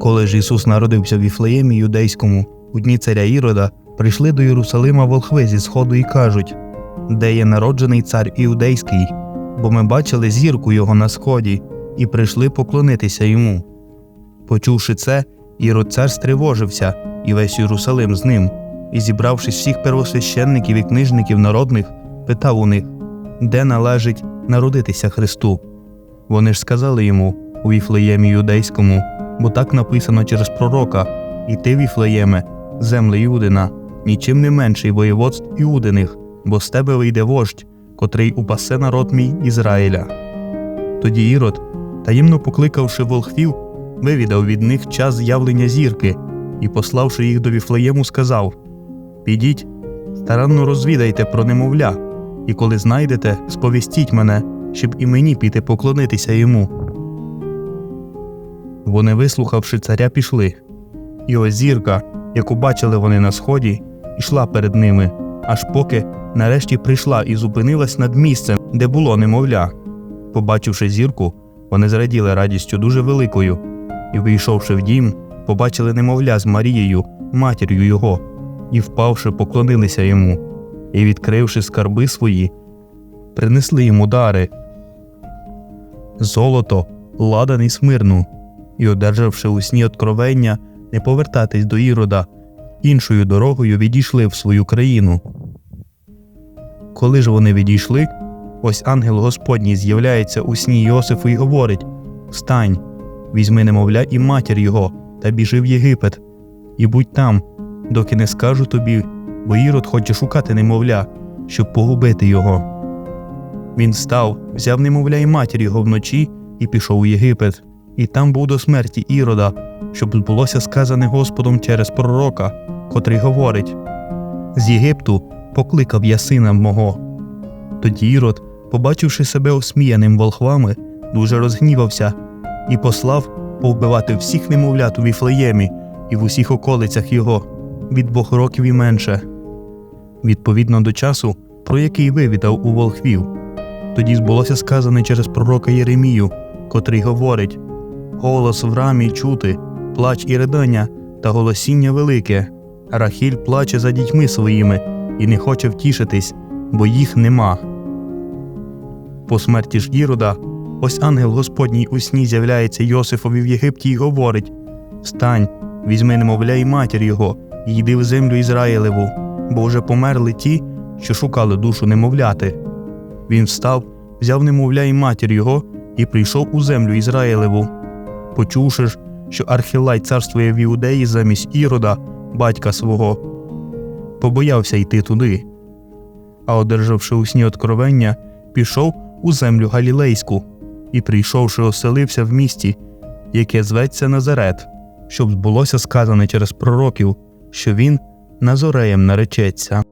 Коли ж Ісус народився в Віфлеємі юдейському, у дні царя Ірода, прийшли до Єрусалима волхви зі сходу і кажуть: Де є народжений цар іудейський? Бо ми бачили зірку його на сході і прийшли поклонитися йому. Почувши це, Ірод цар стривожився, і весь Єрусалим з ним, і, зібравшись всіх первосвященників і книжників народних, питав у них, де належить народитися Христу. Вони ж сказали йому у Віфлеємі юдейському, бо так написано через пророка: І ти, Віфлеєме, земле Юдина, нічим не менший воєводств Іудиних, бо з тебе вийде вождь, котрий упасе народ мій Ізраїля. Тоді Ірод, таємно покликавши волхвів, вивідав від них час з'явлення зірки і, пославши їх до Віфлеєму, сказав: Підіть, старанно розвідайте про немовля, і коли знайдете, сповістіть мене, щоб і мені піти поклонитися йому. Вони, вислухавши царя, пішли. І ось зірка, яку бачили вони на сході, йшла перед ними, аж поки нарешті прийшла і зупинилась над місцем, де було немовля. Побачивши зірку, вони зраділи радістю дуже великою, і, вийшовши в дім, побачили немовля з Марією, матір'ю його, і, впавши, поклонилися йому, і, відкривши скарби свої, принесли йому дари золото, ладан і смирну, і, одержавши у сні откровення, не повертатись до Ірода, іншою дорогою відійшли в свою країну. Коли ж вони відійшли, ось ангел Господній з'являється у сні Йосифу і говорить: Встань, візьми немовля і матір його, та біжи в Єгипет, і будь там, доки не скажу тобі, бо Ірод хоче шукати немовля, щоб погубити його. Він став, взяв немовля і матір його вночі і пішов у Єгипет, і там був до смерті Ірода, щоб збулося сказане Господом через пророка, котрий говорить: З Єгипту покликав я сина мого. Тоді Ірод, побачивши себе осміяним волхвами, дуже розгнівався і послав повбивати всіх немовлят у Віфлеємі і в усіх околицях його, від двох років і менше, відповідно до часу, про який вивідав у волхвів. Тоді збулося сказане через пророка Єремію, котрий говорить: Голос в рамі чути, плач і ридання та голосіння велике. Рахіль плаче за дітьми своїми і не хоче втішитись, бо їх нема. По смерті ж Ірода, ось ангел Господній у сні з'являється Йосифові в Єгипті і говорить: Встань, візьми немовля і матір його, і йди в землю Ізраїлеву, бо вже померли ті, що шукали душу немовляти. Він встав, взяв немовля і матір його і прийшов у землю Ізраїлеву. Почувши що Архилай царствує в Іудеї замість Ірода, батька свого, побоявся йти туди. А одержавши у сні откровення, пішов у землю Галілейську і, прийшовши, оселився в місті, яке зветься Назарет, щоб збулося сказане через пророків, що він Назореєм наречеться.